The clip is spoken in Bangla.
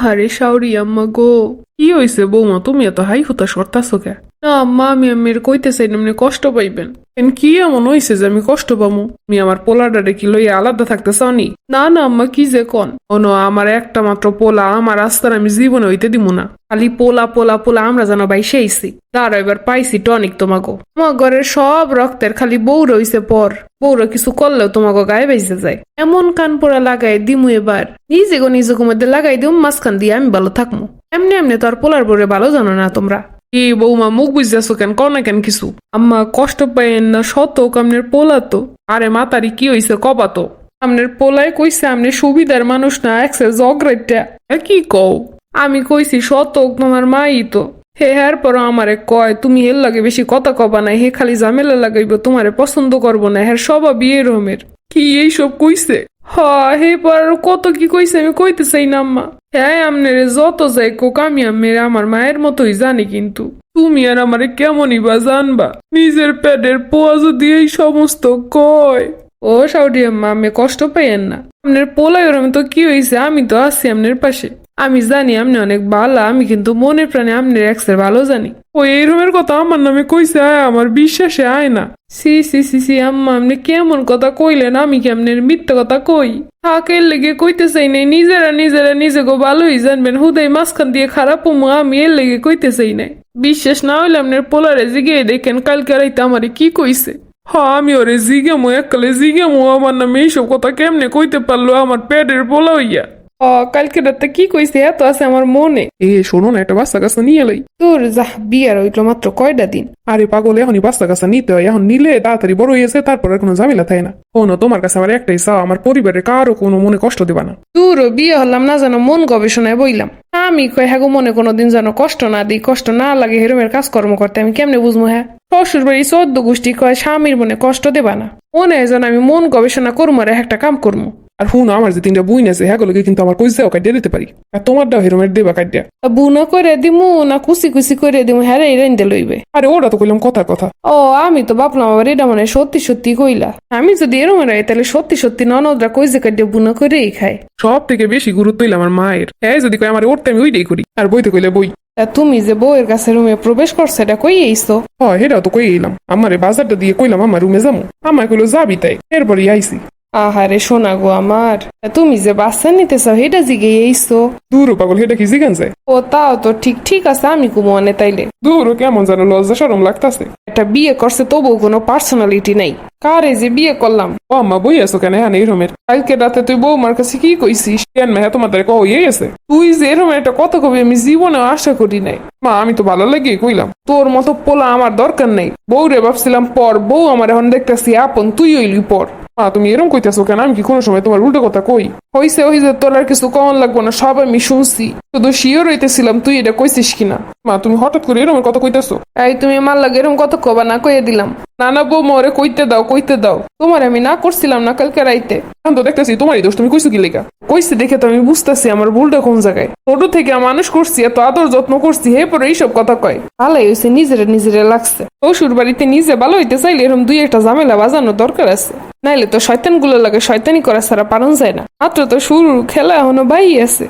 আহারে সাউরি আম্মা গো। কি হইছে বৌমা তুমি এত হাই হুতা সরতাছো কে? না, আম্মা, আমি আমের কইতে চাই কষ্ট পাইবেন। এন কি এমন হইছে যে আমি কষ্ট পামু? আমি আমার পোলাডারে কি লইয়া আলাদা থাকতে চাওনি না না, আম্মা, কি যে কন? অন আমার একটা মাত্র পোলা, আমার রাস্তার আমি জীবনে হইতে দিব না। খালি পোলা পোলা পোলা, আমরা যেন ভাই সেইছি তার এবার পাইছি টনিক তোমাগো। আমার ঘরের সব রক্তের খালি বউ রইছে পর। বউরা কিছু করলেও তোমাকে গায়ে বেঁচে যায়। এমন কান পোড়া লাগাই দিমু এবার। নিজে গো নিজে মধ্যে লাগাই দিম মাঝখান দিয়ে আমি ভালো থাকমু। এমনি এমনি তো আর পোলার পরে ভালো জানো না তোমরা। কি বৌমা, মুখ বুঝতেছো কেন? কর না কেন কিছু? আম্মা, কষ্ট পাইয়েন না, শত কামনের পোলা তো। আরে মাতারি, কি হইছে? কবা তো। আমনের পোলায় কইছে, আমনে সুবিধার মানুষ না একসে জগরেটটা কি কও? আমি কইছি শতক তোমার মাই তো। হে হ্যার পর আমারে কয়, তুমি এর লাগে বেশি কথা কবা না হে খালি ঝামেলা লাগাইব, তোমারে পছন্দ করব না, হ্যার সবা বিয়ে রমের কি এইসব কইছে? হ হে পর, কত কি কইছে আমি কইতে চাই না, আম্মা। হ্যাঁ আমনেরে যত যাই কোক, আমি আমের আমার মায়ের মতোই জানি কিন্তু। তুমি আর আমারে কেমনই বা জানবা? নিজের পেটের পোয়া যদি এই সমস্ত কয়। ও সাউዲ আম্মা আমি কষ্ট পাইয়েন না। আপনার পোলাই ওরম তো কি হয়েছে আমি তো আছি আপনার পাশে। আমি জানি আপনি অনেক ভালো, আমি কিন্তু মনে প্রাণে আপনার এক্সের ভালো জানি। ও এই রুমের কথা আমার নামে কইছে আমার বিশ্বাসে আয় না। সি সি সি সি, আম্মা, আপনি কেমন কথা কইলেন, আমি কি আপনার মিথ্যা কথা কই? থাকের লেগে কইতে চাই নাই, নিজেরা নিজেরা নিজে গো ভালোই জানবেন, হুদাই মাঝখান দিয়ে খারাপ হমু আমি এর লেগে কইতে চাই নাই। বিশ্বাস না হইলে আপনার পোলারে জিগে দেখেন, কালকে রাইতে আমারে কি কইছে? হ্যাঁ আমি ওরে জিগেমো, এককালে জিগেমো, আমার নামে এইসব কথা কেমনে কইতে পারল, আমার পেটের পোলা হইয়া। কালকে রাতে কি কইছে এত আছে আমার মনে? এ শোনো না একটা বাচ্চা কাছে নিয়ে এলাই তোর যাহ বিয়ার হইল মাত্র কয়টা দিন? আরে পাগল এখনই বাচ্চা কাছে নিতে হয়। এখন নিলে তাড়াতাড়ি বড় হয়েছে তারপর আর কোনো ঝামেলা থাকে না। ও না তোমার কাছে আমার একটাই চাও আমার পরিবারের কারও কোনো মনে কষ্ট দেবা না। দূর বিয়ে হলাম না যেন মন গবেষণায় বইলাম। আমি কই হ্যাঁ মনে কোনোদিন যেন কষ্ট না দিই কষ্ট না লাগে হেরমের কাজকর্ম করতে আমি কেমনে বুঝব হ্যাঁ? শ্বশুর বাড়ি চোদ্দ গোষ্ঠী কয় স্বামীর মনে কষ্ট দেবা না। মনে হয় যেন আমি মন গবেষণা করব রে একটা কাম করব আর হুন আমার যে তিনটা বই আছে হ্যাঁ কিন্তু আমার কইসাও কাটিয়ে দিতে পারি। আর তোমারটাও হেরমের দেবা কাটিয়া বুনা করে দিমু না কুচি কুচি করে দিমু হ্যাঁ রে রেন্দে লইবে। আরে ওরা তো কইলাম কথার কথা। ও আমি তো ভাবলাম আবার এটা মানে সত্যি সত্যি কইলা। আমি যদি এরম রাই তাহলে সত্যি সত্যি ননদরা কই যে কাটিয়ে বুনা করেই খায়। সব থেকে বেশি গুরুত্ব হইলে আমার মায়ের। হ্যাঁ যদি কয় আমার ওরতে আমি ওইটাই করি আর বইতে কইলে বই। তা তুমি যে বউয়ের কাছে রুমে প্রবেশ করছ এটা কই এইছো হয় হেটাও তো কই এলাম। আমারে বাজারটা দিয়ে কইলাম আমার রুমে যাব আমার কইলো যাবি তাই এরপরই আইসি আহারে শোনা গো আমার। তুমি যে বাচ্চা নিতে চাও এটা জিগে এইছো। দূর পাগল হেটা কি জিগান যায়? ও তাও তো ঠিক ঠিক আছে আমি কুমনে তাইলে। দূর কেমন যেন লজ্জা সরম লাগতাছে। একটা বিয়ে করছে তবু কোনো পার্সোনালিটি নাই। কারে যে বিয়ে করলাম? ও আম্মা বই আছো কেন হ্যাঁ এরমের কালকে রাতে তুই বৌমার কাছে কি কইছিস? কেন মেহা তোমার তারে কই গেছে। তুই যে এরম একটা কত কবি আমি জীবনে আশা করি নাই। মা আমি তো ভালো লাগিয়ে কইলাম। তোর মতো পোলা আমার দরকার নেই। বউ রে ভাবছিলাম পর বউ আমার এখন দেখতেছি আপন তুই হইলি পর। তুমি এরম কইতেছো কেন? আমি কি কোনো সময় তোমার উল্টো কথা কই? হইছে হইছে তোর আর কিছু কমন লাগবো না সব আমি শুনছি। শুধু শিওর হইতেছিলাম তুই এটা কইছিস কিনা? মা তুমি হঠাৎ করে এরম কথা কইতেছো? এই তুমি আমার লাগে এরকম কথা কবা না কইয়ে দিলাম। না না বউ মরে কইতে দাও কইতে দাও। তোমার আমি না করছিলাম না কালকে রাইতে। এখন তো দেখতেছি তোমারই দোষ তুমি কইছো কি লেখা কইছে দেখে তো আমি বুঝতেছি আমার ভুলটা কোন জায়গায়। ছোট থেকে মানুষ করছি এত আদর যত্ন করছি হে পরে এইসব কথা কয়। ভালোই হয়েছে নিজেরা নিজেরা লাগছে। শ্বশুর বাড়িতে নিজে ভালো হইতে চাইলে এরকম দুই একটা ঝামেলা বাজানোর দরকার আছে। নাইলে তো শয়তানগুলো লাগে শয়তানি করা ছাড়া পারন যায় না। মাত্র তো শুরু, খেলা এখনও বাই আছে।